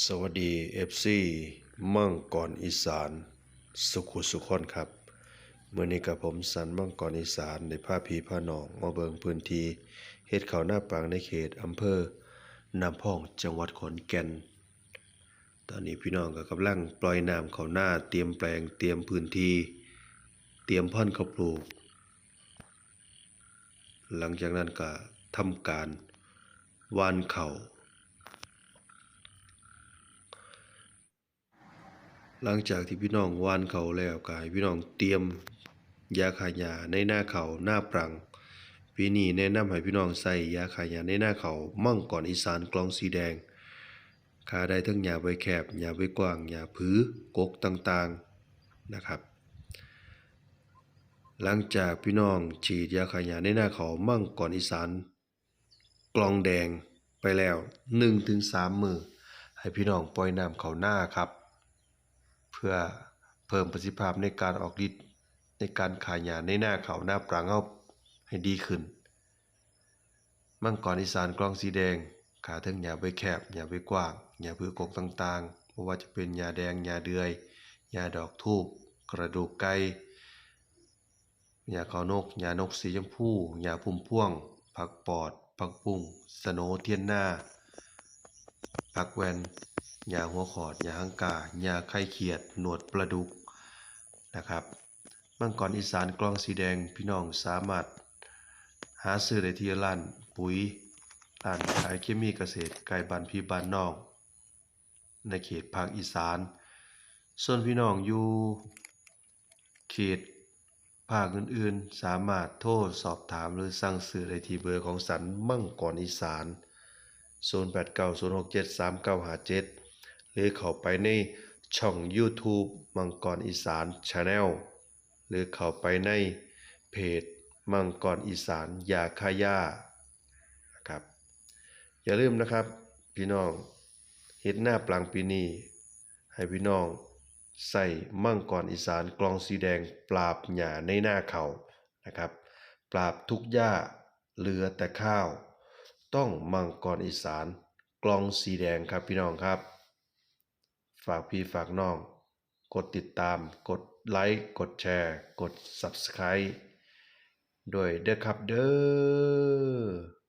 สวัสดีเอฟซีมังกรอีสาน สุขุสุขคนครับเมื่อนี้กับผมสันมังกรอีสานในภาพีผ้าหนองมาเบิงพื้นที่เฮ็ดเขาหน้าปางในเขตอำเภอนำพองจังหวัดขอนแก่น ตอนนี้พี่น้องก็กำลังปล่อยน้ำเขาหน้าเตรียมแปลงเตรียมพื้นที่ เตรียมพันธุ์ข้าวปลูก หลังจากนั้นก็ทำการวานเข่า หลังจากที่พี่น้องวานเขาแล้วก็ให้พี่น้องเตรียมยาฆ่าหญ้าในหน้าเขาหน้าปรังปีนี้แนะนำให้พี่น้องใส่ยาฆ่าหญ้าในหน้าเขามั่งก่อนอีสานกลองสีแดงขาได้ทั้งหญ้าใบแคบหญ้าใบกว้างหญ้าผือกกต่างๆนะครับ หลังจากพี่น้องฉีดยาฆ่าหญ้าในหน้าเขามั่งก่อนอีสานกลองแดงไปแล้ว 1-3 มือให้พี่น้องปล่อยน้ำเขาหน้าครับ พื่อเพิ่มประสิทธิภาพในการออกฤทธิ์ในการขายยาในหน้าเขาหน้าปรางเอาให้ดีขึ้น มังกรอีสานกล้องสีแดง ขาทั้งหญ้าใบแคบหญ้าใบกว้างหญ้าพือกกต่างๆไม่ว่าจะเป็นหญ้าแดงหญ้าเดือยหญ้าดอกทูบกระดูกไก่หญ้าขาวนกหญ้านกสีชมพูหญ้าพุ่มพ่วง ผักปอด ผักบุ้งสโนเทียนหน้าผักแวน หญ้าหัวขอดหญ้าหังกาหญ้าไข่เขียด หนวดปลาดุกนะครับมังกรอีสานกล้องสีแดงพี่น้องสามารถ หาซื้อได้ที่ร้านปุ๋ยร้านขายเคมีเกษตรไก่บ้านพี่บ้านนอกในเขตภาคอีสาน ส่วนพี่น้องอยู่เขตภาคอื่นๆ สามารถโทรสอบถามหรือสั่งซื้อได้ที่เบอร์ของสันมั่งกรอีสาน 0890673957 หรือเข้าไปในช่อง YouTube มังกรอีสาน Channel หรือเข้าไปในเพจมังกรอีสานยาคาย่านะครับอย่าลืมนะครับ พี่น้องเฮ็ดหน้าปลังปีนี้ให้พี่น้องใส่มังกรอีสานกลองสีแดงปราบหญ้าในหน้าเขานะครับ ปราบทุกหญ้าเหลือแต่ข้าว ต้องมังกรอีสานกลองสีแดงครับพี่น้องครับ ฝากพี่ฝากน้อง กดติดตาม กดไลค์ กดแชร์ กด Subscribe ด้วยเด้อครับเด้อ